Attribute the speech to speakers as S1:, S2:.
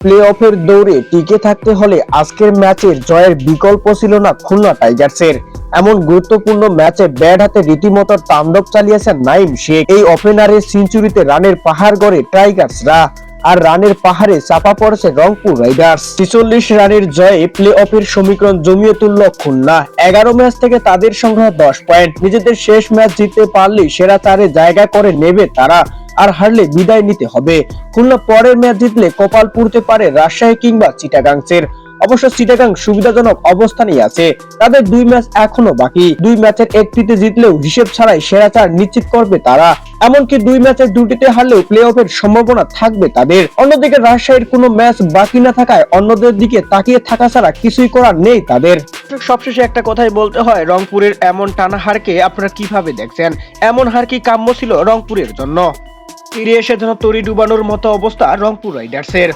S1: Play অফের দৌড়ে টিকে থাকতে হলে আজকের ম্যাচের জয়ের বিকল্প ছিল না খুলনা টাইগার্সের। এমন গুরুত্বপূর্ণ ম্যাচে ব্যাট হাতে রীতিমতো তাণ্ডব চালিয়েছেন নাইম শেখ। এই ওপেনারের সেঞ্চুরিতে রানের পাহাড় গড়ে টাইগার্সরা, আর রানের পাহাড়ে চাপা পড়েছে রংপুর রাইডার্স। ছিচল্লিশ রানের জয়ে প্লে অফের সমীকরণ জমিয়ে তুলল খুলনা। এগারো ম্যাচ থেকে তাদের সংগ্রহ দশ পয়েন্ট। নিজেদের শেষ ম্যাচ জিততে পারলে সেরা চারে জায়গা করে নেবে তারা। আর হারলে বিদায় নিতে হবে। খুলনা পরের ম্যাচ জিতলে কপাল পুড়তে পারে রাজশাহী কিংবা চিটাগাংসের। অবশ্য চিটাগাং সুবিধাজনক অবস্থানেই আছে। তাদের দুই ম্যাচ এখনও বাকি। দুই ম্যাচের একটিতে জিতলেও হিসেব ছাড়াই সেরা চার নিশ্চিত করবে তারা। এমনকি দুই ম্যাচের দুটিতে হারলেও প্লে অফের সম্ভাবনা থাকবে তাদের। অন্যদিকে রাজশাহীর কোনো ম্যাচ বাকি না থাকায় অন্যদের দিকে তাকিয়ে থাকা ছাড়া কিছুই করার নেই তাদের। সবশেষে একটা কথাই বলতে হয়, রংপুরের এমন টানা হারকে আপনারা কীভাবে দেখছেন? এমন হার কি কাম্য ছিল রংপুরের জন্য? ফিরে এসে যেন তরি ডুবানোর মতো অবস্থা রংপুর রাইডার্সের।